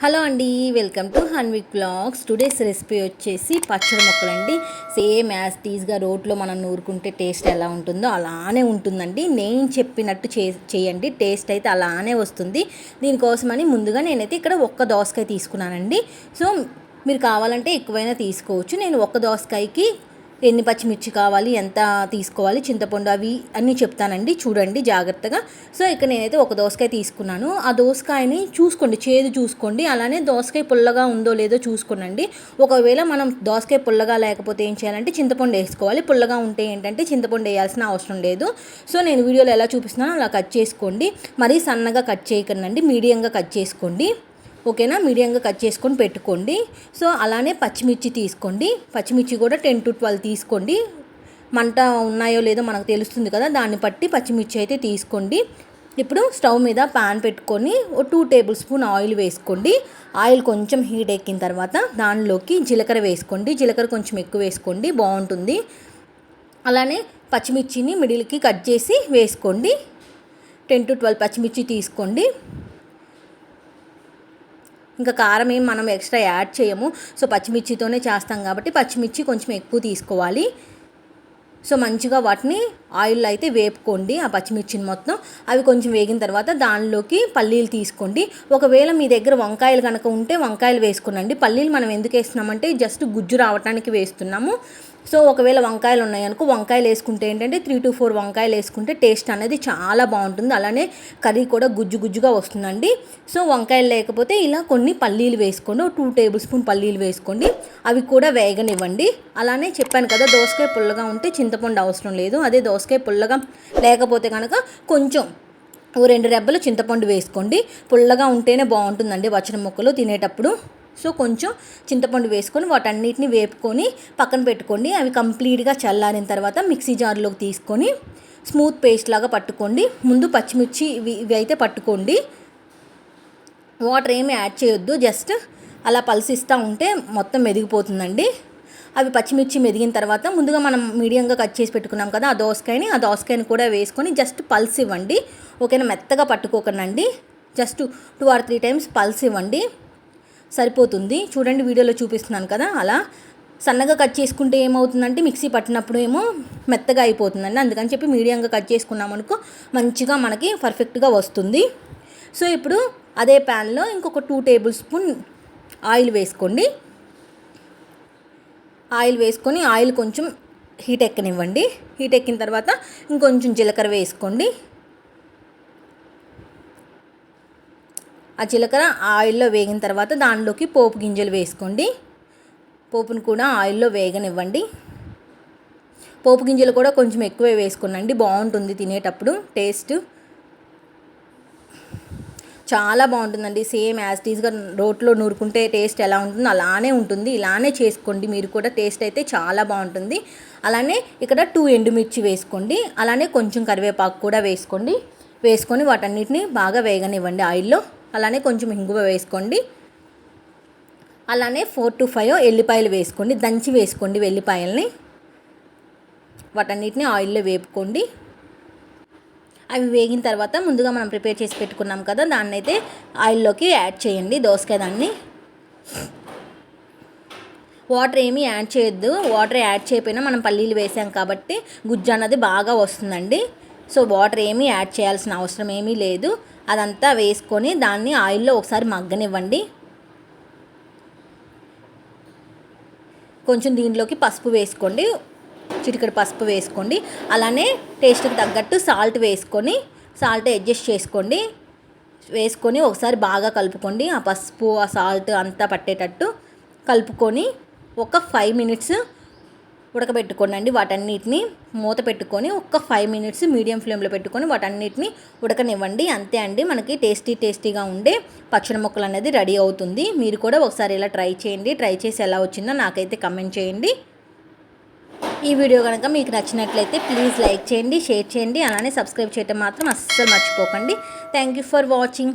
Hello అండి welcome to Hanvik blogs today's recipe వచ్చేసి పచ్చడి మొక్కలు అండి సేమ్ యాజ్ టీజ్గా రోట్లో మనం నూరుకుంటే టేస్ట్ ఎలా ఉంటుందో అలానే ఉంటుందండి. నేను చెప్పినట్టు చే చేయండి టేస్ట్ అయితే అలానే వస్తుంది. దీనికోసమని ముందుగా నేనైతే ఇక్కడ ఒక్క దోసకాయ తీసుకున్నానండి. సో మీరు కావాలంటే ఎక్కువైనా తీసుకోవచ్చు. నేను ఒక్క దోసకాయకి ఎన్ని పచ్చిమిర్చి కావాలి ఎంత తీసుకోవాలి చింతపండు అవి అన్నీ చెప్తానండి. చూడండి జాగ్రత్తగా. సో ఇక్కడ నేనైతే ఒక దోసకాయ తీసుకున్నాను. ఆ దోసకాయని చూసుకోండి చేదు చూసుకోండి. అలానే దోసకాయ పుల్లగా ఉందో లేదో చూసుకోనండి. ఒకవేళ మనం దోసకాయ పుల్లగా లేకపోతే ఏం చేయాలంటే చింతపండు వేసుకోవాలి. పుల్లగా ఉంటే ఏంటంటే చింతపండు వేయాల్సిన అవసరం లేదు. సో నేను వీడియోలో ఎలా చూపిస్తున్నానో అలా కట్ చేసుకోండి. మరీ సన్నగా కట్ చేయకండి మీడియంగా కట్ చేసుకోండి. ఓకేనా? మీడియంగా కట్ చేసుకొని పెట్టుకోండి. సో అలానే పచ్చిమిర్చి తీసుకోండి. పచ్చిమిర్చి కూడా టెన్ టు ట్వెల్వ్ తీసుకోండి. మంట ఉన్నాయో లేదో మనకు తెలుస్తుంది కదా దాన్ని బట్టి పచ్చిమిర్చి అయితే తీసుకోండి. ఇప్పుడు స్టవ్ మీద పాన్ పెట్టుకొని ఓ టూ టేబుల్ స్పూన్ ఆయిల్ వేసుకోండి. ఆయిల్ కొంచెం హీట్ ఎక్కిన తర్వాత దానిలోకి జీలకర్ర వేసుకోండి. జీలకర్ర కొంచెం ఎక్కువ వేసుకోండి బాగుంటుంది. అలానే పచ్చిమిర్చిని మిడిల్కి కట్ చేసి వేసుకోండి. టెన్ టు ట్వెల్వ్ పచ్చిమిర్చి తీసుకోండి. ఇంకా కారం ఏం మనం ఎక్స్ట్రా యాడ్ చేయము. సో పచ్చిమిర్చితోనే చేస్తాం కాబట్టి పచ్చిమిర్చి కొంచెం ఎక్కువ తీసుకోవాలి. సో మంచిగా వాటిని ఆయిల్లో అయితే వేపుకోండి ఆ పచ్చిమిర్చిని మొత్తం. అవి కొంచెం వేగిన తర్వాత దానిలోకి పల్లీలు తీసుకోండి. ఒకవేళ మీ దగ్గర వంకాయలు కనుక ఉంటే వంకాయలు వేసుకునండి. పల్లీలు మనం ఎందుకు వేస్తున్నామంటే జస్ట్ గుజ్జు రావడానికి వేస్తున్నాము. సో ఒకవేళ వంకాయలు ఉన్నాయనుకో వంకాయలు వేసుకుంటే ఏంటంటే త్రీ టు ఫోర్ వంకాయలు వేసుకుంటే టేస్ట్ అనేది చాలా బాగుంటుంది. అలానే కర్రీ కూడా గుజ్జు గుజ్జుగా వస్తుందండి. సో వంకాయలు లేకపోతే ఇలా కొన్ని పల్లీలు వేసుకోండి. టూ టేబుల్ స్పూన్ పల్లీలు వేసుకోండి. అవి కూడా వేగనివ్వండి. అలానే చెప్పాను కదా దోసకాయ పుల్లగా ఉంటే చింతపండు అవసరం లేదు. అదే దోసకాయ పుల్లగా లేకపోతే కనుక కొంచెం ఓ రెండు రెబ్బలు చింతపండు వేసుకోండి. పుల్లగా ఉంటేనే బాగుంటుందండి వచ్చిన ముక్కలు తినేటప్పుడు. సో కొంచెం చింతపండు వేసుకొని వాటన్నిటిని వేపుకొని పక్కన పెట్టుకోండి. అవి కంప్లీట్గా చల్లారిన తర్వాత మిక్సీ జార్లోకి తీసుకొని స్మూత్ పేస్ట్ లాగా పట్టుకోండి. ముందు పచ్చిమిర్చి ఇవి ఇవి అయితే పట్టుకోండి. వాటర్ ఏమి యాడ్ చేయొద్దు. జస్ట్ అలా పలసిస్తూ ఉంటే మొత్తం మెదిగిపోతుందండి. అవి పచ్చిమిర్చి మెదిగిన తర్వాత ముందుగా మనం మీడియంగా కట్ చేసి పెట్టుకున్నాం కదా ఆ దోసకాయని ఆ దోసకాయని కూడా వేసుకొని జస్ట్ పల్స్ ఇవ్వండి. ఓకేనా? మెత్తగా పట్టుకోకండి. Just two or three times pulse ఇవ్వండి. సరిపోతుంది. చూడండి వీడియోలో చూపిస్తున్నాను కదా అలా సన్నగా కట్ చేసుకుంటే ఏమవుతుందంటే మిక్సీ పట్టినప్పుడు ఏమో మెత్తగా అయిపోతుందండి. అందుకని చెప్పి మీడియంగా కట్ చేసుకున్నాం అనుకో మంచిగా మనకి పర్ఫెక్ట్గా వస్తుంది. సో ఇప్పుడు అదే ప్యాన్లో ఇంకొక టూ టేబుల్ స్పూన్ ఆయిల్ వేసుకోండి. ఆయిల్ వేసుకొని ఆయిల్ కొంచెం హీట్ ఎక్కనివ్వండి. హీట్ ఎక్కిన తర్వాత ఇంకొంచెం జీలకర్ర వేసుకోండి. ఆ జీలకర్ర ఆయిల్లో వేగిన తర్వాత దానిలోకి పోపు గింజలు వేసుకోండి. పోపును కూడా ఆయిల్లో వేగనివ్వండి. పోపు గింజలు కూడా కొంచెం ఎక్కువే వేసుకునండి బాగుంటుంది తినేటప్పుడు. టేస్ట్ చాలా బాగుంటుందండి. సేమ్ యాజ్ టీజ్గా రోట్లో నూరుకుంటే టేస్ట్ ఎలా ఉంటుందో అలానే ఉంటుంది. ఇలానే చేసుకోండి. మీరు కూడా టేస్ట్ అయితే చాలా బాగుంటుంది. అలానే ఇక్కడ టూ ఎండుమిర్చి వేసుకోండి. అలానే కొంచెం కరివేపాకు కూడా వేసుకోండి. వేసుకొని వాటన్నిటిని బాగా వేగనివ్వండి ఆయిల్లో. అలానే కొంచెం ఇంగువ వేసుకోండి. అలానే ఫోర్ టు ఫైవ్ ఎల్లిపాయలు వేసుకోండి. దంచి వేసుకోండి వెల్లిపాయల్ని. వాటన్నిటిని ఆయిల్లో వేపుకోండి. అవి వేగిన తర్వాత ముందుగా మనం ప్రిపేర్ చేసి పెట్టుకున్నాం కదా దాన్ని అయితే ఆయిల్లోకి యాడ్ చేయండి దోసకాయ దాన్ని. వాటర్ ఏమీ యాడ్ చేయొద్దు. వాటర్ యాడ్ చేయకపోయినా మనం పల్లీలు వేసాం కాబట్టి గుజ్జు అన్నది బాగా వస్తుందండి. సో వాటర్ ఏమీ యాడ్ చేయాల్సిన అవసరం ఏమీ లేదు. అదంతా వేసుకొని దాన్ని ఆయిల్లో ఒకసారి మగ్గనివ్వండి. కొంచెం దీంట్లోకి పసుపు వేసుకోండి. చిటికడి పసుపు వేసుకోండి. అలానే టేస్ట్కి తగ్గట్టు సాల్ట్ వేసుకొని సాల్ట్ అడ్జస్ట్ చేసుకోండి. వేసుకొని ఒకసారి బాగా కలుపుకోండి. ఆ పసుపు ఆ సాల్ట్ అంతా పట్టేటట్టు కలుపుకొని ఒక ఫైవ్ మినిట్స్ ఉడకబెట్టుకోండి వాటన్నిటిని మూత పెట్టుకొని ఒక ఫైవ్ మినిట్స్ మీడియం ఫ్లేమ్లో పెట్టుకొని వాటన్నిటిని ఉడకనివ్వండి. అంతే అండి. మనకి టేస్టీ టేస్టీగా ఉండే పచ్చడి మొక్కలు అనేది రెడీ అవుతుంది. మీరు కూడా ఒకసారి ఇలా ట్రై చేయండి. ట్రై చేసి ఎలా వచ్చిందో నాకైతే కమెంట్ చేయండి. ఈ వీడియో కనుక మీకు నచ్చినట్లయితే ప్లీజ్ లైక్ చేయండి షేర్ చేయండి. అలానే సబ్స్క్రైబ్ చేయటం మాత్రం అస్సలు మర్చిపోకండి. Thank you for watching